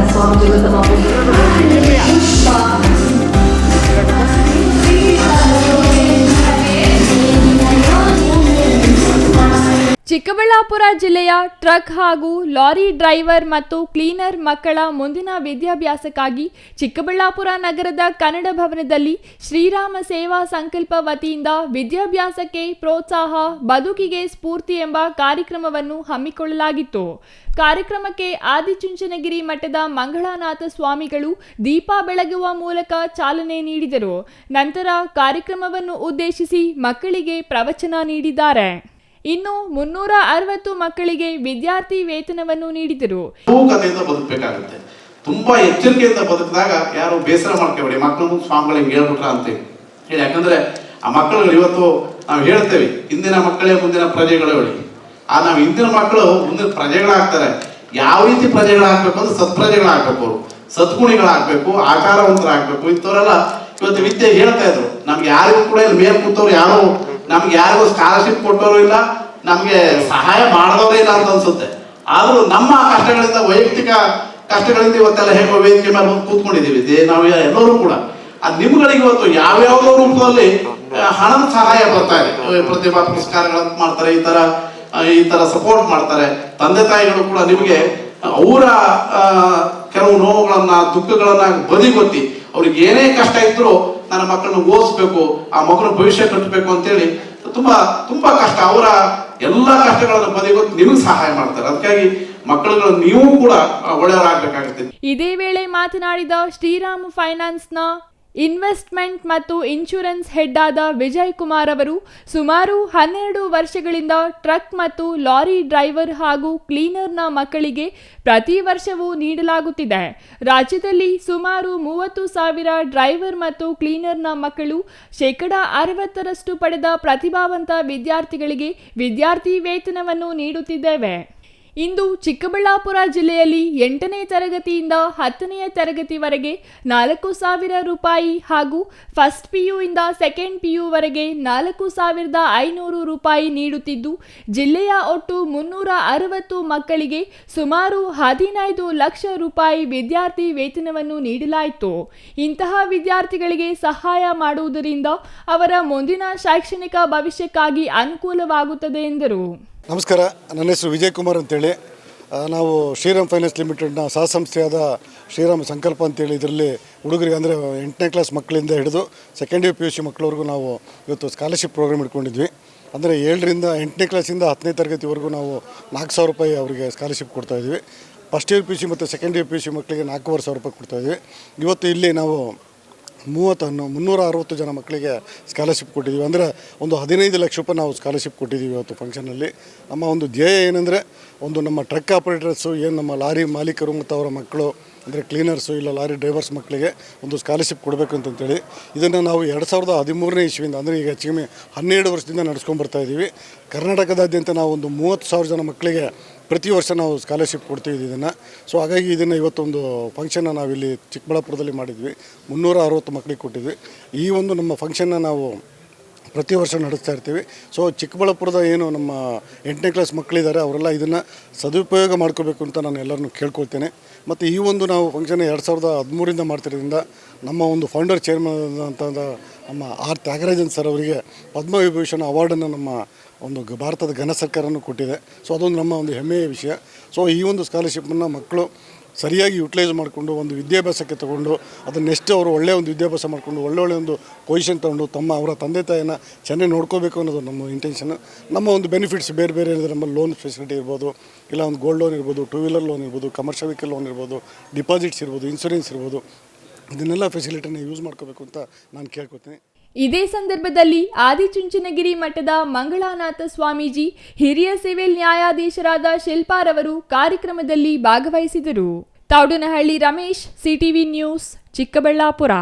transform juga sama aku Chikkaballapur ಜಿಲ್ಲೆಯ truck ಹಾಗೂ lorry driver ಮತ್ತು ಕ್ಲೀನರ್ ಮಕ್ಕಳ ಮುಂದಿನ ವಿದ್ಯಾಭ್ಯಾಸಕ್ಕಾಗಿ ಚಿಕ್ಕಬಳ್ಳಾಪುರ ನಗರದ ಕನ್ನಡ ಭವನದಲ್ಲಿ ಶ್ರೀರಾಮ ಸೇವಾ ಸಂಕಲ್ಪ ವತಿಯಿಂದ ವಿದ್ಯಾಭ್ಯಾಸಕ್ಕೆ ಪ್ರೋತ್ಸಾಹ, ಬದುಕಿಗೆ ಸ್ಫೂರ್ತಿ ಎಂಬ ಕಾರ್ಯಕ್ರಮವನ್ನು ಹಮ್ಮಿಕೊಳ್ಳಲಾಗಿತ್ತು. ಕಾರ್ಯಕ್ರಮಕ್ಕೆ ಆದಿಚುಂಚನಗಿರಿ ಮಠದ ಮಂಗಳಾನಾಥ ಸ್ವಾಮಿಗಳು ದೀಪ ಬೆಳಗುವ ಮೂಲಕ ಚಾಲನೆ ನೀಡಿದರು. ನಂತರ ಕಾರ್ಯಕ್ರಮವನ್ನು ಉದ್ದೇಶಿಸಿ ಮಕ್ಕಳಿಗೆ ಪ್ರವಚನ ನೀಡಿದ್ದಾರೆ. ಇನ್ನು ಮುನ್ನೂರ ಅರವತ್ತು ಮಕ್ಕಳಿಗೆ ವಿದ್ಯಾರ್ಥಿ ವೇತನವನ್ನು ನೀಡಿದರು. ಬದುಕಬೇಕಾಗುತ್ತೆ. ತುಂಬಾ ಎಚ್ಚರಿಕೆಯಿಂದ ಬದುಕಿದಾಗ ಯಾರು ಬೇಸರ ಮಾಡ್ಕೋಬೇಡಿ. ಮಕ್ಕಳು ಸ್ವಾಮಿಗಳಿಗೆ ಹೇಳ್ಬಿಟ್ರ ಅಂತೇಳಿ ಹೇಳಿ, ಯಾಕಂದ್ರೆ ಆ ಮಕ್ಕಳುಗಳು ಇವತ್ತು ನಾವು ಹೇಳ್ತೇವೆ, ಇಂದಿನ ಮಕ್ಕಳೇ ಮುಂದಿನ ಪ್ರಜೆಗಳು ಹೇಳಿ. ಆ ನಾವು ಇಂದಿನ ಮಕ್ಕಳು ಮುಂದಿನ ಪ್ರಜೆಗಳಾಗ್ತಾರೆ. ಯಾವ ರೀತಿ ಪ್ರಜೆಗಳಾಗಬೇಕು ಅಂದ್ರೆ ಸತ್ಪ್ರಜೆಗಳಾಗಬೇಕು ಅವರು. ಸದ್ಗುಣಿಗಳಾಗಬೇಕು ಆಚಾರವಂತರಾಗಬೇಕು, ಇಂಥವರೆಲ್ಲ ಇವತ್ತು ವಿದ್ಯೆ ಹೇಳ್ತಾ ಇದ್ರು. ನಮ್ಗೆ ಯಾರಿಗೂ ಕೂಡ ಇಲ್ಲಿ ಮೇಲ್ ಕೂತವ್ರು ಯಾರು ನಮ್ಗೆ ಯಾರಿಗೂ ಸ್ಕಾಲರ್ಶಿಪ್ ಕೊಟ್ಟವರು ಇಲ್ಲ, ನಮಗೆ ಸಹಾಯ ಮಾಡಿದವರೇ ಇಲ್ಲ ಅಂತ ಅನ್ಸುತ್ತೆ. ಆದರೂ ನಮ್ಮ ಕಷ್ಟಗಳಿಂದ, ವೈಯಕ್ತಿಕ ಕಷ್ಟಗಳಿಂದ ಇವತ್ತೆಲ್ಲ ಹೇಗೋ ವೇದಿಕೆ ಮೇಲೆ ಕೂತ್ಕೊಂಡಿದ್ದೀವಿ. ನಾವು ಎಲ್ಲರೂ ಕೂಡ. ಆ ನಿಮ್ಗಳಿಗೆ ಇವತ್ತು ಯಾವ್ಯಾವ ರೂಪದಲ್ಲಿ ಹಣದ ಸಹಾಯ ಬರ್ತಾ ಇದೆ. ಪ್ರತಿಭಾ ಪುರಸ್ಕಾರಗಳಂತ ಮಾಡ್ತಾರೆ, ಈ ತರ ಈ ತರ ಸಪೋರ್ಟ್ ಮಾಡ್ತಾರೆ. ತಂದೆ ತಾಯಿಗಳು ಕೂಡ ನಿಮಗೆ ಅವರ ಕೆಲವು ನೋವುಗಳನ್ನ, ದುಃಖಗಳನ್ನ ಬದಿಗೊತ್ತಿ, ಅವ್ರಿಗೆ ಏನೇ ಕಷ್ಟ ಇದ್ರು ನನ್ನ ಮಕ್ಕಳನ್ನ ಓದಿಸ್ಬೇಕು, ಆ ಮಗನ ಭವಿಷ್ಯ ಕಟ್ಟಬೇಕು ಅಂತೇಳಿ, ತುಂಬಾ ತುಂಬಾ ಕಷ್ಟ. ಅವರ ಎಲ್ಲಾ ಕಷ್ಟಗಳನ್ನು ಬದಿಗೊತ್ತು ನಿಮಗೆ ಸಹಾಯ ಮಾಡ್ತಾರೆ. ಅದಕ್ಕಾಗಿ ಮಕ್ಕಳುಗಳು ನೀವು ಕೂಡ ಒಳ್ಳೆಯವರಾಗಬೇಕಾಗುತ್ತೆ. ಇದೇ ವೇಳೆ ಮಾತನಾಡಿದ ಶ್ರೀರಾಮ್ ಫೈನಾನ್ಸ್ನ ಇನ್ವೆಸ್ಟ್ಮೆಂಟ್ ಮತ್ತು ಇನ್ಶೂರೆನ್ಸ್ ಹೆಡ್ ಆದ ವಿಜಯ್ ಕುಮಾರ್ ಅವರು ಸುಮಾರು ಹನ್ನೆರಡು ವರ್ಷಗಳಿಂದ ಟ್ರಕ್ ಮತ್ತು ಲಾರಿ ಡ್ರೈವರ್ ಹಾಗೂ ಕ್ಲೀನರ್ನ ಮಕ್ಕಳಿಗೆ ಪ್ರತಿ ವರ್ಷವೂ ನೀಡಲಾಗುತ್ತಿದೆ. ರಾಜ್ಯದಲ್ಲಿ ಸುಮಾರು ಮೂವತ್ತು ಸಾವಿರ ಡ್ರೈವರ್ ಮತ್ತು ಕ್ಲೀನರ್ನ ಮಕ್ಕಳು ಶೇಕಡ ಅರವತ್ತರಷ್ಟು ಪಡೆದ ಪ್ರತಿಭಾವಂತ ವಿದ್ಯಾರ್ಥಿಗಳಿಗೆ ವಿದ್ಯಾರ್ಥಿ ವೇತನವನ್ನು ನೀಡುತ್ತಿದ್ದೇವೆ. ಇಂದು ಚಿಕ್ಕಬಳ್ಳಾಪುರ ಜಿಲ್ಲೆಯಲ್ಲಿ ಎಂಟನೇ ತರಗತಿಯಿಂದ ಹತ್ತನೆಯ ತರಗತಿವರೆಗೆ ನಾಲ್ಕು ಸಾವಿರ ರೂಪಾಯಿ ಹಾಗೂ ಫಸ್ಟ್ ಪಿಯುಯಿಂದ ಸೆಕೆಂಡ್ ಪಿಯುವರೆಗೆ ನಾಲ್ಕು ಸಾವಿರದ ಐನೂರು ರೂಪಾಯಿ ನೀಡುತ್ತಿದ್ದು, ಜಿಲ್ಲೆಯ ಒಟ್ಟು ಮುನ್ನೂರ ಅರವತ್ತು ಮಕ್ಕಳಿಗೆ ಸುಮಾರು ಹದಿನೈದು ಲಕ್ಷ ರೂಪಾಯಿ ವಿದ್ಯಾರ್ಥಿ ವೇತನವನ್ನು ನೀಡಲಾಯಿತು. ಇಂತಹ ವಿದ್ಯಾರ್ಥಿಗಳಿಗೆ ಸಹಾಯ ಮಾಡುವುದರಿಂದ ಅವರ ಮುಂದಿನ ಶೈಕ್ಷಣಿಕ ಭವಿಷ್ಯಕ್ಕಾಗಿ ಅನುಕೂಲವಾಗುತ್ತದೆ ಎಂದರು. ನಮಸ್ಕಾರ. ನನ್ನ ಹೆಸರು ವಿಜಯ್ ಕುಮಾರ್ ಅಂತೇಳಿ ನಾವು ಶ್ರೀರಾಮ್ ಫೈನಾನ್ಸ್ ಲಿಮಿಟೆಡ್ನ ಸಹ ಸಂಸ್ಥೆಯಾದ ಶ್ರೀರಾಮ್ ಸಂಕಲ್ಪ ಅಂತೇಳಿ ಇದರಲ್ಲಿ ಹುಡುಗರಿಗೆ ಅಂದರೆ ಎಂಟನೇ ಕ್ಲಾಸ್ ಮಕ್ಕಳಿಂದ ಹಿಡಿದು second year P U C ಮಕ್ಕಳವರೆಗೂ ನಾವು ಇವತ್ತು ಸ್ಕಾಲರ್ಶಿಪ್ ಪ್ರೋಗ್ರಾಮ್ ಇಟ್ಕೊಂಡಿದ್ವಿ. ಅಂದರೆ ಏಳರಿಂದ ಎಂಟನೇ ಕ್ಲಾಸಿಂದ ಹತ್ತನೇ ತರಗತಿವರೆಗೂ ನಾವು ನಾಲ್ಕು ಸಾವಿರ ರೂಪಾಯಿ ಅವರಿಗೆ scholarship ಕೊಡ್ತಾಯಿದ್ವಿ first year P U C ಮತ್ತು second year P U C ಮಕ್ಕಳಿಗೆ ನಾಲ್ಕೂವರೆ ಸಾವಿರ ರೂಪಾಯಿ ಕೊಡ್ತಾಯಿದ್ವಿ ಇವತ್ತು ಇಲ್ಲಿ ನಾವು ಮೂವತ್ತನ್ನು ಮುನ್ನೂರ ಅರವತ್ತು ಜನ ಮಕ್ಕಳಿಗೆ ಸ್ಕಾಲರ್ಶಿಪ್ ಕೊಟ್ಟಿದ್ದೀವಿ ಅಂದರೆ ಒಂದು ಹದಿನೈದು ಲಕ್ಷ ರೂಪಾಯಿ ನಾವು ಸ್ಕಾಲರ್ಶಿಪ್ ಕೊಟ್ಟಿದ್ದೀವಿ ಇವತ್ತು ಫಂಕ್ಷನಲ್ಲಿ ನಮ್ಮ ಒಂದು ಧ್ಯೇಯ ಏನಂದರೆ ಒಂದು ನಮ್ಮ ಟ್ರಕ್ ಆಪರೇಟರ್ಸು ಏನು ನಮ್ಮ ಲಾರಿ ಮಾಲೀಕರು ಮತ್ತು ಅವರ ಮಕ್ಕಳು, ಅಂದರೆ ಕ್ಲೀನರ್ಸು ಇಲ್ಲ ಲಾರಿ ಡ್ರೈವರ್ಸ್ ಮಕ್ಕಳಿಗೆ ಒಂದು ಸ್ಕಾಲರ್ಶಿಪ್ ಕೊಡಬೇಕು ಅಂತಂತೇಳಿ. ಇದನ್ನು ನಾವು ಎರಡು ಸಾವಿರದ ಹದಿಮೂರನೇ ಇಸ್ವಿಯಿಂದ, ಅಂದರೆ ಈಗ ಹೆಚ್ಚು ಕಮ್ಮಿ ಹನ್ನೆರಡು ವರ್ಷದಿಂದ ನಡೆಸ್ಕೊಂಡು ಇದ್ದೀವಿ ಕರ್ನಾಟಕದಾದ್ಯಂತ ನಾವು ಒಂದು ಮೂವತ್ತು ಸಾವಿರ ಜನ ಮಕ್ಕಳಿಗೆ ಪ್ರತಿ ವರ್ಷ ನಾವು ಸ್ಕಾಲರ್ಶಿಪ್ ಕೊಡ್ತೀವಿ ಇದನ್ನು. ಸೊ ಹಾಗಾಗಿ ಇದನ್ನು ಇವತ್ತೊಂದು ಫಂಕ್ಷನ್ನ ನಾವಿಲ್ಲಿ ಚಿಕ್ಕಬಳ್ಳಾಪುರದಲ್ಲಿ ಮಾಡಿದ್ವಿ. ಮುನ್ನೂರ ಅರವತ್ತು ಮಕ್ಕಳಿಗೆ ಕೊಟ್ಟಿದ್ವಿ. ಈ ಒಂದು ನಮ್ಮ ಫಂಕ್ಷನ್ನ ನಾವು ಪ್ರತಿ ವರ್ಷ ನಡೆಸ್ತಾ ಇರ್ತೀವಿ. ಸೊ ಚಿಕ್ಕಬಳ್ಳಾಪುರದ ಏನು ನಮ್ಮ ಎಂಟನೇ ಕ್ಲಾಸ್ ಮಕ್ಕಳಿದ್ದಾರೆ ಅವರೆಲ್ಲ ಇದನ್ನು ಸದುಪಯೋಗ ಮಾಡ್ಕೋಬೇಕು ಅಂತ ನಾನು ಎಲ್ಲರನ್ನು ಕೇಳ್ಕೊಳ್ತೇನೆ. ಮತ್ತು ಈ ಒಂದು ನಾವು ಫಂಕ್ಷನ್ ಎರಡು ಸಾವಿರದ ಹದಿಮೂರಿಂದ ಮಾಡ್ತಿರೋದ್ರಿಂದ ನಮ್ಮ ಒಂದು ಫೌಂಡರ್ ಚೇರ್ಮನ್ ಅಂತ ನಮ್ಮ ಆರ್ ತ್ಯಾಗರಾಜನ್ ಸರ್ ಅವರಿಗೆ ಪದ್ಮವಿಭೂಷಣ ಅವಾರ್ಡನ್ನು ನಮ್ಮ ಒಂದು ಭಾರತದ ಘನ ಸರ್ಕಾರನೂ ಕೊಟ್ಟಿದೆ. ಸೊ ಅದೊಂದು ನಮ್ಮ ಒಂದು ಹೆಮ್ಮೆಯ ವಿಷಯ. ಸೊ ಈ ಒಂದು ಸ್ಕಾಲರ್ಶಿಪ್ಪನ್ನು ಮಕ್ಕಳು ಸರಿಯಾಗಿ ಯುಟಿಲೈಸ್ ಮಾಡಿಕೊಂಡು ಒಂದು ವಿದ್ಯಾಭ್ಯಾಸಕ್ಕೆ ತಗೊಂಡು ಅದನ್ನು ನೆಕ್ಸ್ಟ್ ಅವರು ಒಳ್ಳೆಯ ಒಂದು ವಿದ್ಯಾಭ್ಯಾಸ ಮಾಡಿಕೊಂಡು ಒಳ್ಳೆ ಒಳ್ಳೆ ಒಂದು ಪೊಸಿಷನ್ ತಗೊಂಡು ತಮ್ಮ ಅವರ ತಂದೆ ತಾಯಿನ ಚೆನ್ನಾಗಿ ನೋಡ್ಕೋಬೇಕು ಅನ್ನೋದು ನಮ್ಮ ಇಂಟೆನ್ಷನ್ ನಮ್ಮ ಒಂದು ಬೆನಿಫಿಟ್ಸ್ ಬೇರೆ ಬೇರೆ ಏನಿದೆ ನಮ್ಮ ಲೋನ್ ಫೆಸಿಲಿಟಿ ಇರ್ಬೋದು, ಇಲ್ಲ ಒಂದು ಗೋಲ್ಡ್ ಲೋನ್ ಇರ್ಬೋದು ಟೂ ವೀಲರ್ ಲೋನ್ ಇರ್ಬೋದು ಕಮರ್ಷಿಯಲ್ ವೆಹಿಕಲ್ ಲೋನ್ ಇರ್ಬೋದು ಡಿಪಾಸಿಟ್ಸ್ ಇರ್ಬೋದು ಇನ್ಸೂರೆನ್ಸ್ ಇರ್ಬೋದು. ಇದನ್ನೆಲ್ಲ ಫೆಸಿಲಿಟಿನ ಯೂಸ್ ಮಾಡ್ಕೋಬೇಕು ಅಂತ ನಾನು ಕೇಳ್ಕೊತೀನಿ. ಇದೇ ಸಂದರ್ಭದಲ್ಲಿ ಆದಿಚುಂಚನಗಿರಿ ಮಠದ ಮಂಗಳಾನಾಥ ಸ್ವಾಮೀಜಿ ಹಿರಿಯ ಸಿವಿಲ್ ನ್ಯಾಯಾಧೀಶರಾದ ಶಿಲ್ಪಾರವರು ಕಾರ್ಯಕ್ರಮದಲ್ಲಿ ಭಾಗವಹಿಸಿದರು. Taudanahalli Ramesh CTV news Chikkaballapura.